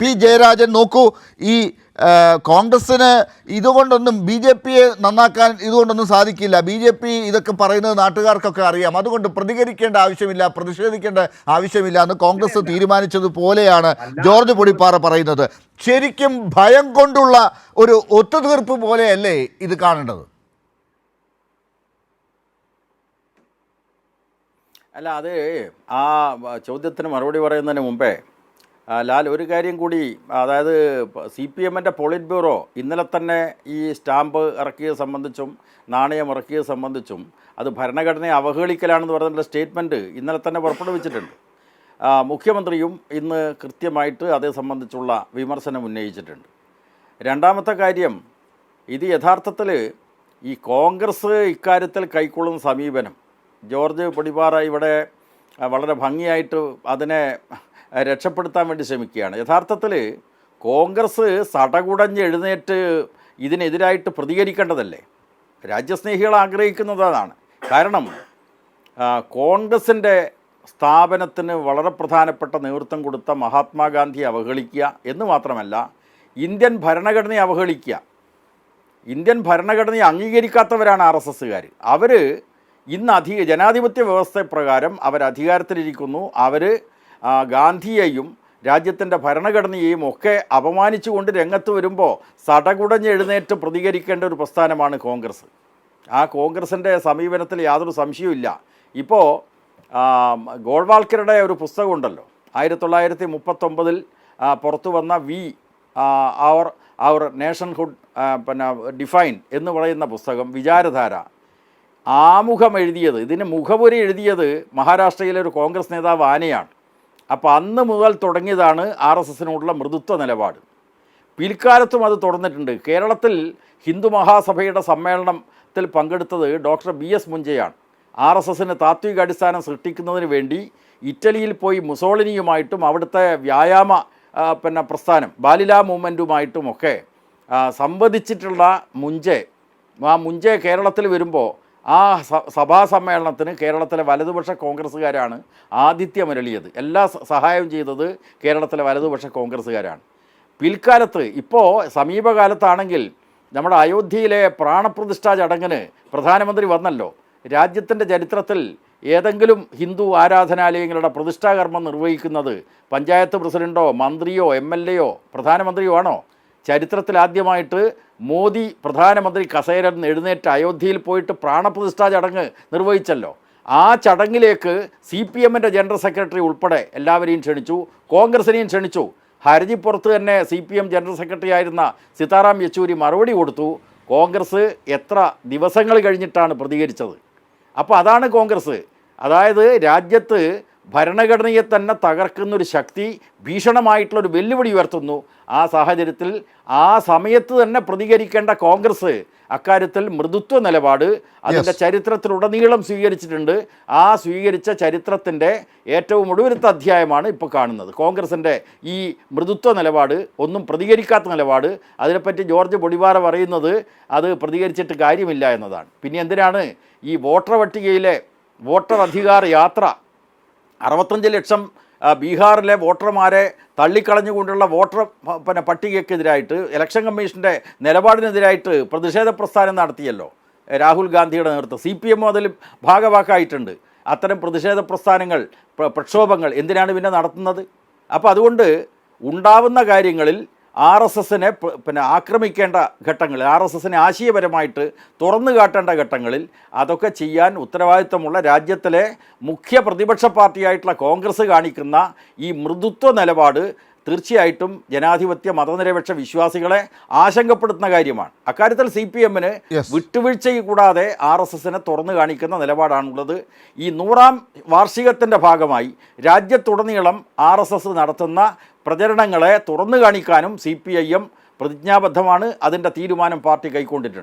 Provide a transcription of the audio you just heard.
P Jayarajan നോക്കൂ ഈ കോൺഗ്രസ്സിന് ഇതുകൊണ്ടൊന്നും ബി ജെ പിയെ നന്നാക്കാൻ ഇതുകൊണ്ടൊന്നും സാധിക്കില്ല. ബി ജെ പി ഇതൊക്കെ പറയുന്നത് നാട്ടുകാർക്കൊക്കെ അറിയാം. അതുകൊണ്ട് പ്രതികരിക്കേണ്ട ആവശ്യമില്ല പ്രതിഷേധിക്കേണ്ട ആവശ്യമില്ല എന്ന് കോൺഗ്രസ് തീരുമാനിച്ചതുപോലെയാണ് ജോർജ് പൊടിപ്പാറ പറയുന്നത്. ശരിക്കും ഭയം കൊണ്ടുള്ള ഒരു ഒത്തുതീർപ്പ് പോലെയല്ലേ ഇത് കാണേണ്ടത്? അല്ല അത് ആ ചോദ്യത്തിന് മറുപടി പറയുന്നതിന് മുമ്പേ ലാൽ ഒരു കാര്യം കൂടി അതായത് സി പി എമ്മിന്റെ പോളിറ്റ് ബ്യൂറോ ഇന്നലെ തന്നെ ഈ സ്റ്റാമ്പ് ഇറക്കിയത് സംബന്ധിച്ചും നാണയം ഇറക്കിയത് സംബന്ധിച്ചും അത് ഭരണഘടനയെ അവഹേളിക്കലാണെന്ന് പറഞ്ഞിട്ടുള്ള സ്റ്റേറ്റ്മെന്റ് ഇന്നലെ തന്നെ പുറപ്പെടുവിച്ചിട്ടുണ്ട്. മുഖ്യമന്ത്രിയും ഇന്ന് കൃത്യമായിട്ട് അതേ സംബന്ധിച്ചുള്ള വിമർശനം ഉന്നയിച്ചിട്ടുണ്ട്. രണ്ടാമത്തെ കാര്യം ഇത് യഥാർത്ഥത്തിൽ ഈ കോൺഗ്രസ് ഇക്കാര്യത്തിൽ കൈക്കൊള്ളുന്ന സമീപനം ജോർജ് പൊടിപാറ ഇവിടെ വളരെ ഭംഗിയായിട്ട് അതിനെ രക്ഷപ്പെടുത്താൻ വേണ്ടി ശ്രമിക്കുകയാണ്. യഥാർത്ഥത്തിൽ കോൺഗ്രസ് സടകുടഞ്ഞ് എഴുന്നേറ്റ് ഇതിനെതിരായിട്ട് പ്രതികരിക്കേണ്ടതല്ലേ? രാജ്യസ്നേഹികൾ ആഗ്രഹിക്കുന്നത് അതാണ് കാരണം കോൺഗ്രസിന്റെ സ്ഥാപനത്തിന് വളരെ പ്രധാനപ്പെട്ട നേതൃത്വം കൊടുത്ത മഹാത്മാഗാന്ധിയെ അവഹേളിക്കുക എന്ന് മാത്രമല്ല ഇന്ത്യൻ ഭരണഘടനയെ അവഹേളിക്കുക. ഇന്ത്യൻ ഭരണഘടനയെ അംഗീകരിക്കാത്തവരാണ് ആർ എസ് എസ്സുകാർ അവർ ഇന്ന് അധിക ജനാധിപത്യ വ്യവസ്ഥ പ്രകാരം അവർ അവർ ഗാന്ധിയെയും രാജ്യത്തിന്റെ ഭരണഘടനയെയും ഒക്കെ അപമാനിച്ചുകൊണ്ട് രംഗത്ത് വരുമ്പോൾ സടകുടഞ്ഞ് എഴുന്നേറ്റ് പ്രതികരിക്കേണ്ട ഒരു പ്രസ്ഥാനമാണ് കോൺഗ്രസ്. ആ കോൺഗ്രസിന്റെ സമീപനത്തിൽ യാതൊരു സംശയവുമില്ല ഇപ്പോൾ ഗോൾവാൾക്കറുടെ ഒരു പുസ്തകമുണ്ടല്ലോ ആയിരത്തി തൊള്ളായിരത്തി മുപ്പത്തൊമ്പതിൽ പുറത്തു വന്ന വി അവർ അവർ നേഷൻഹുഡ് പിന്നെ ഡിഫൈൻ എന്ന് പറയുന്ന പുസ്തകം വിചാരധാര. ആമുഖം എഴുതിയത് ഇതിന് മുഖപുരി എഴുതിയത് മഹാരാഷ്ട്രയിലെ ഒരു കോൺഗ്രസ് നേതാവ് ആനയാണ്. അപ്പോൾ അന്ന് മുതൽ തുടങ്ങിയതാണ് ആർ എസ് എസിനോടുള്ള മൃദുത്വ നിലപാട്. പിൽക്കാലത്തും അത് തുടർന്നിട്ടുണ്ട്. കേരളത്തിൽ ഹിന്ദു മഹാസഭയുടെ സമ്മേളനത്തിൽ പങ്കെടുത്തത് ഡോക്ടർ ബി എസ് മുഞ്ചയാണ്. ആർ എസ് എസിന് താത്വിക അടിസ്ഥാനം സൃഷ്ടിക്കുന്നതിന് വേണ്ടി ഇറ്റലിയിൽ പോയി മുസോളിനിയുമായിട്ടും അവിടുത്തെ വ്യായാമ പിന്നെ പ്രസ്ഥാനം ബാലില മൂവ്മെന്റുമായിട്ടുമൊക്കെ സംവദിച്ചിട്ടുള്ള മുഞ്ചെ ആ മുഞ്ചെ കേരളത്തിൽ വരുമ്പോൾ ആ സഭാ സമ്മേളനത്തിന് കേരളത്തിലെ വലതുപക്ഷ കോൺഗ്രസ്സുകാരാണ് ആതിഥ്യമരളിയത് എല്ലാ സഹായവും ചെയ്തത് കേരളത്തിലെ വലതുപക്ഷ കോൺഗ്രസ്സുകാരാണ്. പിൽക്കാലത്ത് ഇപ്പോൾ സമീപകാലത്താണെങ്കിൽ നമ്മുടെ അയോധ്യയിലെ പ്രാണപ്രതിഷ്ഠാ ചടങ്ങിന് പ്രധാനമന്ത്രി വന്നല്ലോ. രാജ്യത്തിന്റെ ചരിത്രത്തിൽ ഏതെങ്കിലും ഹിന്ദു ആരാധനാലയങ്ങളുടെ പ്രതിഷ്ഠാകർമ്മം നിർവഹിക്കുന്നത് പഞ്ചായത്ത് പ്രസിഡന്റോ മന്ത്രിയോ എം എൽ എയോ പ്രധാനമന്ത്രിയോ ആണോ? ചരിത്രത്തിൽ ആദ്യമായിട്ട് മോദി പ്രധാനമന്ത്രി കസേരൻ എഴുന്നേറ്റ് അയോധ്യയിൽ പോയിട്ട് പ്രാണപ്രതിഷ്ഠാ ചടങ്ങ് നിർവഹിച്ചല്ലോ. ആ ചടങ്ങിലേക്ക് സി പി എമ്മിന്റെ ജനറൽ സെക്രട്ടറി ഉൾപ്പെടെ എല്ലാവരെയും ക്ഷണിച്ചു. കോൺഗ്രസിനെയും ക്ഷണിച്ചു. ഹർജിപ്പുറത്ത് തന്നെ C P M general secretary Sitaram Yechury Yechury മറുപടി കൊടുത്തു. കോൺഗ്രസ് എത്ര ദിവസങ്ങൾ കഴിഞ്ഞിട്ടാണ് പ്രതികരിച്ചത്? അപ്പോൾ അതാണ് കോൺഗ്രസ്. അതായത് രാജ്യത്ത് ഭരണഘടനയെ തന്നെ തകർക്കുന്നൊരു ശക്തി ഭീഷണമായിട്ടുള്ളൊരു വെല്ലുവിളി ഉയർത്തുന്നു. ആ സാഹചര്യത്തിൽ ആ സമയത്ത് തന്നെ പ്രതികരിക്കേണ്ട കോൺഗ്രസ് അക്കാര്യത്തിൽ മൃദുത്വ നിലപാട് അതിന്റെ ചരിത്രത്തിലുടനീളം സ്വീകരിച്ചിട്ടുണ്ട്. ആ സ്വീകരിച്ച ചരിത്രത്തിന്റെ ഏറ്റവും ഒടുവിലത്തെ അധ്യായമാണ് ഇപ്പോൾ കാണുന്നത്. കോൺഗ്രസിന്റെ ഈ മൃദുത്വ നിലപാട് ഒന്നും പ്രതികരിക്കാത്ത നിലപാട് അതിനെപ്പറ്റി ജോർജ് പൊടിവാറ പറയുന്നത് അത് പ്രതികരിച്ചിട്ട് കാര്യമില്ല എന്നതാണ്. പിന്നെ എന്തിനാണ് ഈ വോട്ടർ പട്ടികയിലെ വോട്ടർ അധികാര യാത്ര അറുപത്തഞ്ച് ലക്ഷം ബീഹാറിലെ വോട്ടർമാരെ തള്ളിക്കളഞ്ഞുകൊണ്ടുള്ള വോട്ടർ പിന്നെ പട്ടികയ്ക്കെതിരായിട്ട് ഇലക്ഷൻ കമ്മീഷന്റെ നിലപാടിനെതിരായിട്ട് പ്രതിഷേധ പ്രസ്ഥാനം നടത്തിയല്ലോ രാഹുൽ ഗാന്ധിയുടെ നേതൃത്വം. സി പി എമ്മും അതിൽ ഭാഗവാക്കായിട്ടുണ്ട്. അത്തരം പ്രതിഷേധ പ്രസ്ഥാനങ്ങൾ പ്രക്ഷോഭങ്ങൾ എന്തിനാണ് പിന്നെ നടത്തുന്നത്? അപ്പോൾ അതുകൊണ്ട് ഉണ്ടാവുന്ന കാര്യങ്ങളിൽ ആർ എസ് എസിനെ പിന്നെ ആക്രമിക്കേണ്ട ഘട്ടങ്ങളിൽ ആർ എസ് എസിനെ ആശയപരമായിട്ട് തുറന്നു കാട്ടേണ്ട ഘട്ടങ്ങളിൽ അതൊക്കെ ചെയ്യാൻ ഉത്തരവാദിത്തമുള്ള രാജ്യത്തിലെ മുഖ്യ പ്രതിപക്ഷ പാർട്ടിയായിട്ടുള്ള കോൺഗ്രസ് കാണിക്കുന്ന ഈ മൃദുത്വ നിലപാട് തീർച്ചയായിട്ടും ജനാധിപത്യ മതനിരപേക്ഷ വിശ്വാസികളെ ആശങ്കപ്പെടുത്തുന്ന കാര്യമാണ്. അക്കാര്യത്തിൽ സി പി എമ്മിന് വിട്ടുവീഴ്ച കൂടാതെ ആർ എസ് എസിനെ തുറന്നു കാണിക്കുന്ന നിലപാടാണുള്ളത്. ഈ നൂറാം വാർഷികത്തിന്റെ ഭാഗമായി രാജ്യത്തുടനീളം ആർ എസ് എസ് നടത്തുന്ന പ്രചരണങ്ങളെ തുറന്നു കാണിക്കാനും സി പി ഐ എം പ്രതിജ്ഞാബദ്ധമാണ്. അതിന്റെ തീരുമാനം പാർട്ടി കൈക്കൊണ്ടിട്ടുണ്ട്.